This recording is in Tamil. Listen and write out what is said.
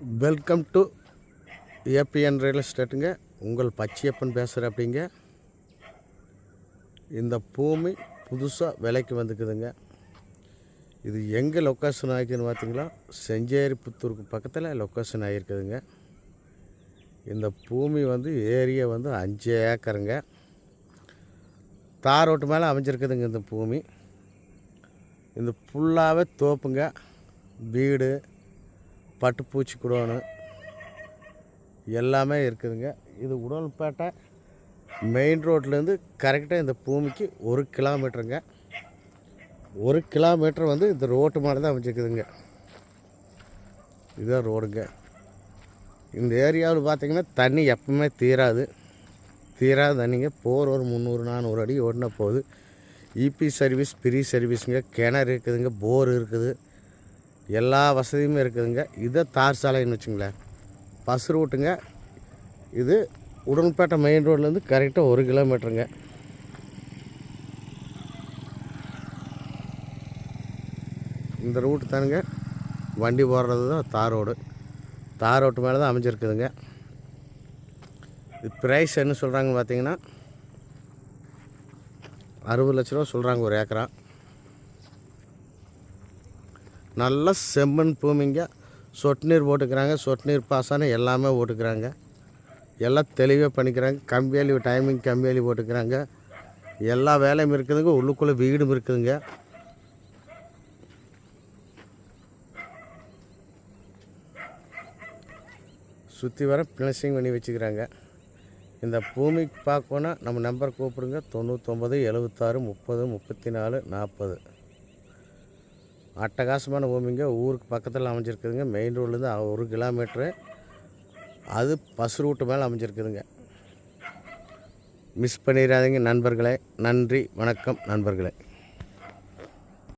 வெல்கம் டு ஏபிஎன் ரியல் எஸ்டேட்டுங்க. உங்கள் பச்சையப்பன் பேசுகிற அப்படிங்க இந்த பூமி புதுசாக விலைக்கு வந்துக்குதுங்க. இது எங்கே லொக்கேஷன் ஆகிக்குதுன்னு பார்த்தீங்களா செஞ்சேரி புத்தூருக்கு பக்கத்தில் லொக்கேஷன் ஆகிருக்குதுங்க. இந்த பூமி வந்து ஏரியா வந்து அஞ்சு ஏக்கருங்க. தார் ரோட்டு மேலே அமைஞ்சிருக்குதுங்க இந்த பூமி. இந்த ஃபுல்லாகவே தோப்புங்க. வீடு பட்டுப்பூச்சி குடோனு எல்லாமே இருக்குதுங்க. இது உடல்பேட்டை மெயின் ரோட்லேருந்து கரெக்டாக இந்த பூமிக்கு ஒரு கிலோமீட்டருங்க ஒரு கிலோமீட்டர் வந்து இந்த ரோட்டு மாதிரி தான் அமைச்சிருக்குதுங்க இதுதான் ரோடுங்க இந்த ஏரியாவில் பார்த்தீங்கன்னா தண்ணி எப்பவுமே தீராது. தீராத தண்ணிங்க. போர் ஒரு முந்நூறு நானூறு அடி ஓடினா போகுது. இபி சர்வீஸ் ஃப்ரீ சர்வீஸுங்க கிணறு இருக்குதுங்க. போர் இருக்குது. எல்லா வசதியுமே இருக்குதுங்க. இதை தார் சாலைன்னு வச்சுங்களேன். பஸ் ரூட்டுங்க. இது உடன்பேட்டை மெயின் ரோட்லேருந்து கரெக்டாக ஒரு கிலோமீட்டருங்க இந்த ரூட்டு தானுங்க. வண்டி போடுறது தான் தார் ரோடு. தார் ரோட்டு மேலே தான் அமைஞ்சிருக்குதுங்க. இது ப்ரைஸ் என்ன சொல்கிறாங்கன்னு பார்த்தீங்கன்னா அறுபது லட்ச ரூபா சொல்கிறாங்க ஒரு ஏக்கரா. நல்ல செம்மண் பூமிங்க. சொட்டு நீர் போட்டுக்கிறாங்க. சொட்டு நீர் பாசனம் எல்லாமே போட்டுக்கிறாங்க. எல்லாம் தெளிவாக பண்ணிக்கிறாங்க. கம்பியாலி டைமிங் கம்பியாலி போட்டுக்கிறாங்க. எல்லா வேலையும் இருக்குதுங்க. உள்ளுக்குள்ளே வீடும் இருக்குதுங்க. சுற்றி வர ஃபினிஷிங் பண்ணி வச்சுக்கிறாங்க. இந்த பூமிக்கு பார்க்கணுன்னா நம்ம நம்பர் கூப்பிடுங்க. தொண்ணூற்றொம்பது எழுபத்தாறு முப்பது முப்பத்தி நாலு நாற்பது. அட்டகாசமான பூமிங்க ஊருக்கு பக்கத்தில் அமைஞ்சிருக்குதுங்க. மெயின் ரோட்லேருந்து ஒரு கிலோமீட்ரு அது பஸ் ரூட்டு மேலே அமைஞ்சிருக்குதுங்க. மிஸ் பண்ணிடாதீங்க நண்பர்களே. நன்றி வணக்கம் நண்பர்களே.